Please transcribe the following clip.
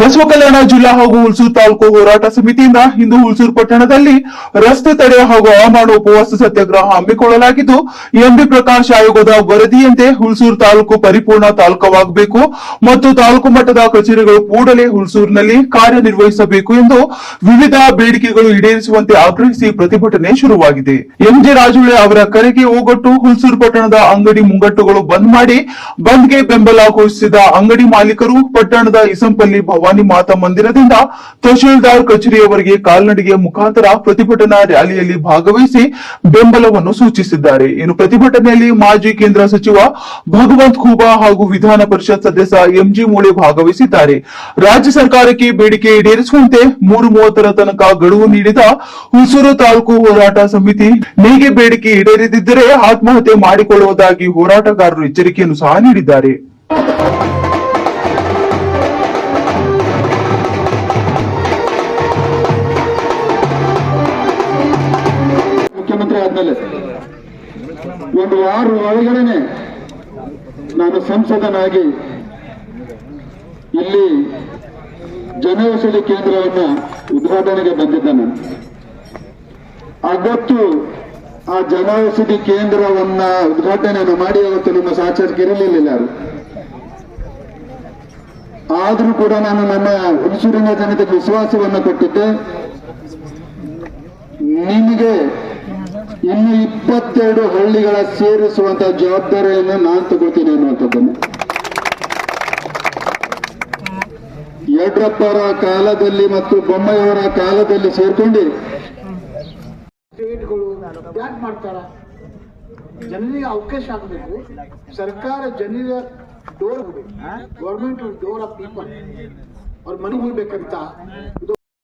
ಬಸವ ಕಲ್ಯಾಣ ಜಿಲ್ಲಾ ಹಾಗೂ ಹುಲ್ಸೂರು ತಾಲೂಕು ಹೋರಾಟ ಸಮಿತಿಯಿಂದ ಇಂದು ಹುಲ್ಸೂರು ಪಟ್ಟಣದಲ್ಲಿ ರಸ್ತೆ ತಡೆ ಹಾಗೂ ಹವಾಮಾನ ಉಪವಾಸ ಸತ್ಯಾಗ್ರಹ ಹಮ್ಮಿಕೊಳ್ಳಲಾಗಿದ್ದು, ಎಂಬಿ ಪ್ರಕಾಶ್ ಆಯೋಗದ ವರದಿಯಂತೆ ಹುಲ್ಸೂರು ತಾಲೂಕು ಪರಿಪೂರ್ಣ ತಾಲೂಕವಾಗಬೇಕು ಮತ್ತು ತಾಲೂಕು ಮಟ್ಟದ ಕಚೇರಿಗಳು ಕೂಡಲೇ ಹುಲ್ಸೂರಿನಲ್ಲಿ ಕಾರ್ಯನಿರ್ವಹಿಸಬೇಕು ಎಂದು ವಿವಿಧ ಬೇಡಿಕೆಗಳು ಈಡೇರಿಸುವಂತೆ ಆಗ್ರಹಿಸಿ ಪ್ರತಿಭಟನೆ ಶುರುವಾಗಿದೆ. ಎಂಜಿ ರಾಜುಳೆ ಅವರ ಕರೆಗೆ ಓಗೊಟ್ಟು ಹುಲ್ಸೂರು ಪಟ್ಟಣದ ಅಂಗಡಿ ಮುಂಗಟ್ಟುಗಳು ಬಂದ್ ಮಾಡಿ, ಬಂದ್ಗೆ ಬೆಂಬಲ ಘೋಷಿಸಿದ ಅಂಗಡಿ ಮಾಲೀಕರು ಪಟ್ಟಣದ ಇಸಂಪಲ್ಲಿ ಭವಾನಿ ಮಾತಾ ಮಂದಿರದಿಂದ ತಹಶೀಲ್ದಾರ್ ಕಚೇರಿಯವರೆಗೆ ಕಾಲ್ನಡಿಗೆ ಮುಖಾಂತರ ಪ್ರತಿಭಟನಾ ರ್ಯಾಲಿಯಲ್ಲಿ ಭಾಗವಹಿಸಿ ಬೆಂಬಲವನ್ನು ಸೂಚಿಸಿದ್ದಾರೆ. ಇನ್ನು ಪ್ರತಿಭಟನೆಯಲ್ಲಿ ಮಾಜಿ ಕೇಂದ್ರ ಸಚಿವ ಭಗವಂತ್ ಖೂಬಾ ಹಾಗೂ ವಿಧಾನ ಪರಿಷತ್ ಸದಸ್ಯ ಎಂಜಿ ಮೂಳೆ ಭಾಗವಹಿಸಿದ್ದಾರೆ. ರಾಜ್ಯ ಸರ್ಕಾರಕ್ಕೆ ಬೇಡಿಕೆ ಈಡೇರಿಸುವಂತೆ ಮೂರು ಮೂವತ್ತರ ತನಕ ಗಡುವು ನೀಡಿದ ಹುಸೂರು ತಾಲೂಕು ಹೋರಾಟ ಸಮಿತಿ ನೀಗೆ ಬೇಡಿಕೆ ಈಡೇರಿದ್ದರೆ ಆತ್ಮಹತ್ಯೆ ಮಾಡಿಕೊಳ್ಳುವುದಾಗಿ ಹೋರಾಟಗಾರರು ಎಚ್ಚರಿಕೆಯನ್ನು ಸಹ ನೀಡಿದ್ದಾರೆ. ಆದ್ಮೇಲೆ ಒಂದು ವಾರ ಒಳಗಡೆನೆ ನಾನು ಸಂಸದನಾಗಿ ಇಲ್ಲಿ ಜನೌಷಧಿ ಕೇಂದ್ರವನ್ನು ಉದ್ಘಾಟನೆಗೆ ಬಂದಿದ್ದೆ ನಾನು ಅವತ್ತು ಆ ಜನೌಷಧಿ ಕೇಂದ್ರವನ್ನ ಉದ್ಘಾಟನೆಯನ್ನು ಮಾಡಿ ಅವತ್ತು ನಮ್ಮ ಸಾಚರ್ಗೆ ಇರಲಿಲ್ಲ ಯಾರು ಆದರೂ ಕೂಡ ನಾನು ನನ್ನ ಹುಣಸೂರಿನ ಜನತೆಗೆ ವಿಶ್ವಾಸವನ್ನು ಕೊಟ್ಟಿದ್ದೆ. ನಿಮಗೆ ಇನ್ನು ಇಪ್ಪತ್ತೆರಡು ಹಳ್ಳಿಗಳ ಸೇರಿಸುವಂತ ಜವಾಬ್ದಾರಿಯನ್ನು ನಾನು ತಗೋತೀನಿ ಅನ್ನುವಂಥದ್ದನ್ನು. ಯಡ್ರಪ್ಪರ ಕಾಲದಲ್ಲಿ ಮತ್ತು ಬೊಮ್ಮಯ್ಯವರ ಕಾಲದಲ್ಲಿ ಸೇರ್ಕೊಂಡು ಮಾಡ್ತಾರ? ಜನರಿಗೆ ಅವಕಾಶ ಆಗಬೇಕು. ಸರ್ಕಾರ ಜನರ door government door of people. ಅವ್ರ ಮನೆಗೆ ಹೋಗ್ಬೇಕಂತ.